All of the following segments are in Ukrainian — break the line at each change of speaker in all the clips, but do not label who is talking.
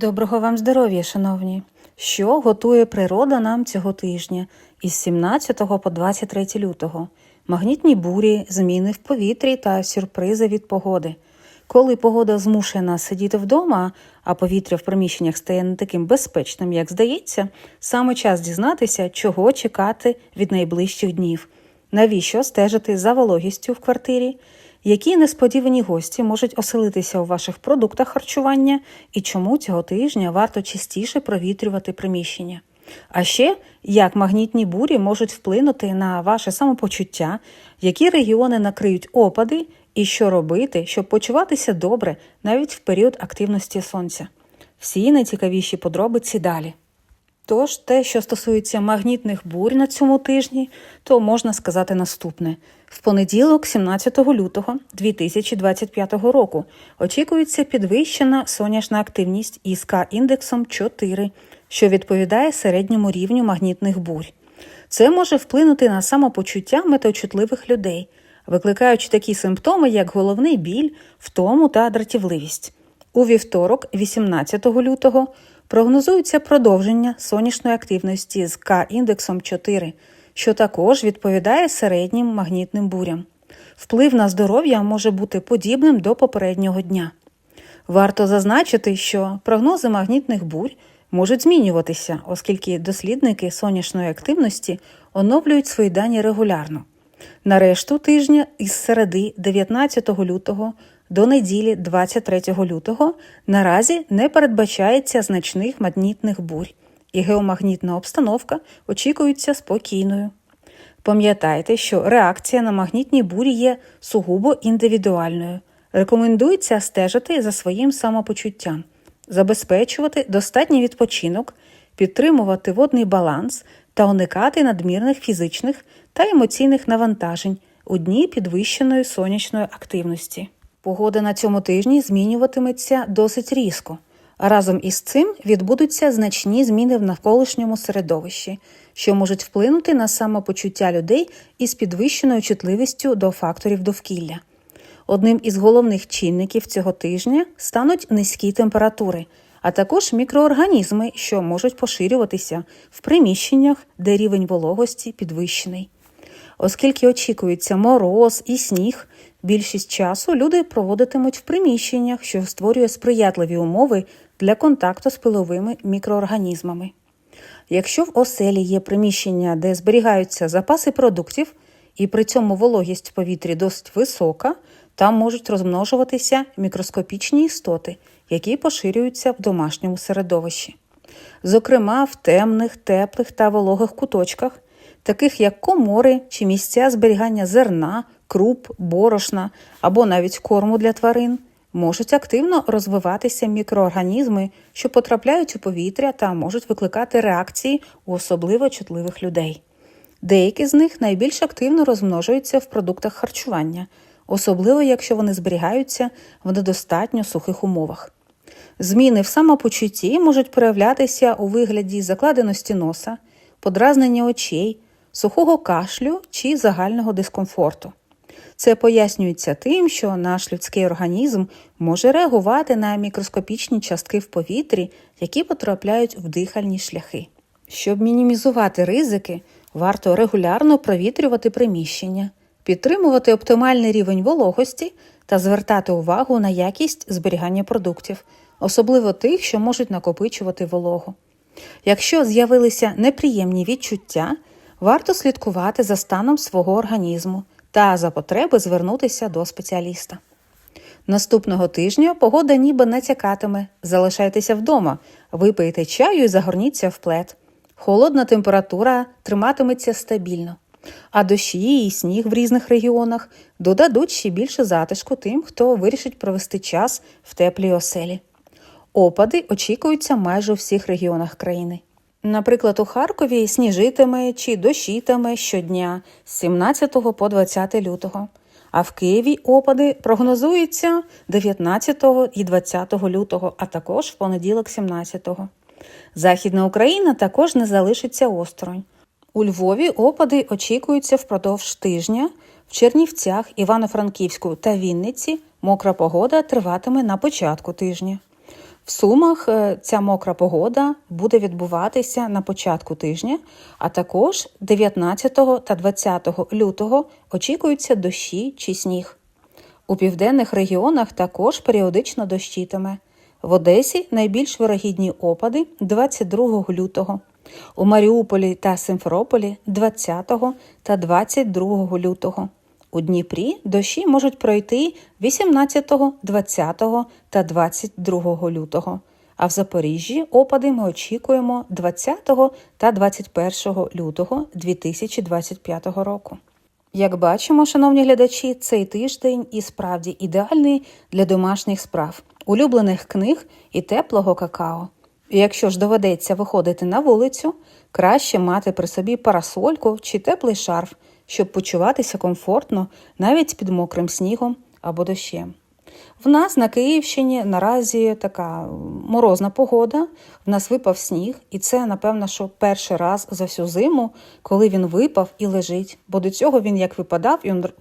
Доброго вам здоров'я, шановні! Що готує природа нам цього тижня із 17 по 23 лютого? Магнітні бурі, зміни в повітрі та сюрпризи від погоди. Коли погода змушує нас сидіти вдома, а повітря в приміщеннях стає не таким безпечним, як здається, саме час дізнатися, чого чекати від найближчих днів. Навіщо стежити за вологістю в квартирі? Які несподівані гості можуть оселитися у ваших продуктах харчування і чому цього тижня варто частіше провітрювати приміщення? А ще як магнітні бурі можуть вплинути на ваше самопочуття, які регіони накриють опади, і що робити, щоб почуватися добре навіть в період активності сонця. Всі найцікавіші подробиці далі. Тож, те, що стосується магнітних бурь на цьому тижні, то можна сказати наступне: в понеділок, 17 лютого 2025 року, очікується підвищена сонячна активність із К-індексом 4, що відповідає середньому рівню магнітних бурь. Це може вплинути на самопочуття метеочутливих людей, викликаючи такі симптоми, як головний біль, втому та дратівливість. У вівторок, 18 лютого, прогнозується продовження сонячної активності з К-індексом 4, що також відповідає середнім магнітним бурям. Вплив на здоров'я може бути подібним до попереднього дня. Варто зазначити, що прогнози магнітних бурь можуть змінюватися, оскільки дослідники сонячної активності оновлюють свої дані регулярно. На решту тижня із середи 19 лютого до неділі 23 лютого наразі не передбачається значних магнітних бурь, і геомагнітна обстановка очікується спокійною. Пам'ятайте, що реакція на магнітні бурі є сугубо індивідуальною. Рекомендується стежити за своїм самопочуттям, забезпечувати достатній відпочинок, підтримувати водний баланс та уникати надмірних фізичних та емоційних навантажень у дні підвищеної сонячної активності. Погода на цьому тижні змінюватиметься досить різко, разом із цим відбудуться значні зміни в навколишньому середовищі, що можуть вплинути на самопочуття людей із підвищеною чутливістю до факторів довкілля. Одним із головних чинників цього тижня стануть низькі температури, а також мікроорганізми, що можуть поширюватися в приміщеннях, де рівень вологості підвищений. Оскільки очікується мороз і сніг, більшість часу люди проводитимуть в приміщеннях, що створює сприятливі умови для контакту з пиловими мікроорганізмами. Якщо в оселі є приміщення, де зберігаються запаси продуктів, і при цьому вологість в повітрі досить висока, там можуть розмножуватися мікроскопічні істоти, які поширюються в домашньому середовищі. Зокрема, в темних, теплих та вологих куточках, таких як комори чи місця зберігання зерна, круп, борошна або навіть корму для тварин, можуть активно розвиватися мікроорганізми, що потрапляють у повітря та можуть викликати реакції у особливо чутливих людей. Деякі з них найбільш активно розмножуються в продуктах харчування, особливо якщо вони зберігаються в недостатньо сухих умовах. Зміни в самопочутті можуть проявлятися у вигляді закладеності носа, подразнення очей, сухого кашлю чи загального дискомфорту. Це пояснюється тим, що наш людський організм може реагувати на мікроскопічні частки в повітрі, які потрапляють в дихальні шляхи. Щоб мінімізувати ризики, варто регулярно провітрювати приміщення, підтримувати оптимальний рівень вологості та звертати увагу на якість зберігання продуктів, особливо тих, що можуть накопичувати вологу. Якщо з'явилися неприємні відчуття, варто слідкувати за станом свого організму та за потреби звернутися до спеціаліста. Наступного тижня погода ніби натякатиме. Залишайтеся вдома, випийте чаю і загорніться в плед. Холодна температура триматиметься стабільно, а дощі і сніг в різних регіонах додадуть ще більше затишку тим, хто вирішить провести час в теплій оселі. Опади очікуються майже у всіх регіонах країни. Наприклад, у Харкові сніжитиме чи дощитиме щодня з 17 по 20 лютого, а в Києві опади прогнозуються 19 і 20 лютого, а також в понеділок 17. Західна Україна також не залишиться осторонь. У Львові опади очікуються впродовж тижня, в Чернівцях, Івано-Франківську та Вінниці мокра погода триватиме на початку тижня. В Сумах е, ця мокра погода буде відбуватися на початку тижня, а також 19 та 20 лютого очікуються дощі чи сніг. У південних регіонах також періодично дощитиме. В Одесі найбільш вирогідні опади 22 лютого, у Маріуполі та Симферополі 20 та 22 лютого. У Дніпрі дощі можуть пройти 18, 20 та 22 лютого. А в Запоріжжі опади ми очікуємо 20 та 21 лютого 2025 року. Як бачимо, шановні глядачі, цей тиждень і справді ідеальний для домашніх справ, улюблених книг і теплого какао. І якщо ж доведеться виходити на вулицю, краще мати при собі парасольку чи теплий шарф, щоб почуватися комфортно навіть під мокрим снігом або дощем. В нас на Київщині наразі така морозна погода. В нас випав сніг, і це, напевно, що перший раз за всю зиму, коли він випав і лежить. Бо до цього він як випадав,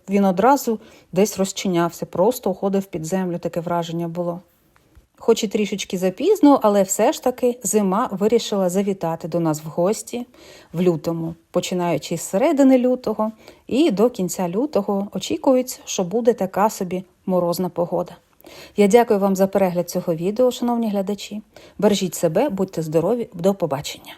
він, одразу десь розчинявся, просто уходив під землю, таке враження було. Хоч і трішечки запізно, але все ж таки зима вирішила завітати до нас в гості в лютому, починаючи з середини лютого і до кінця лютого очікується, що буде така собі морозна погода. Я дякую вам за перегляд цього відео, шановні глядачі. Бережіть себе, будьте здорові, до побачення!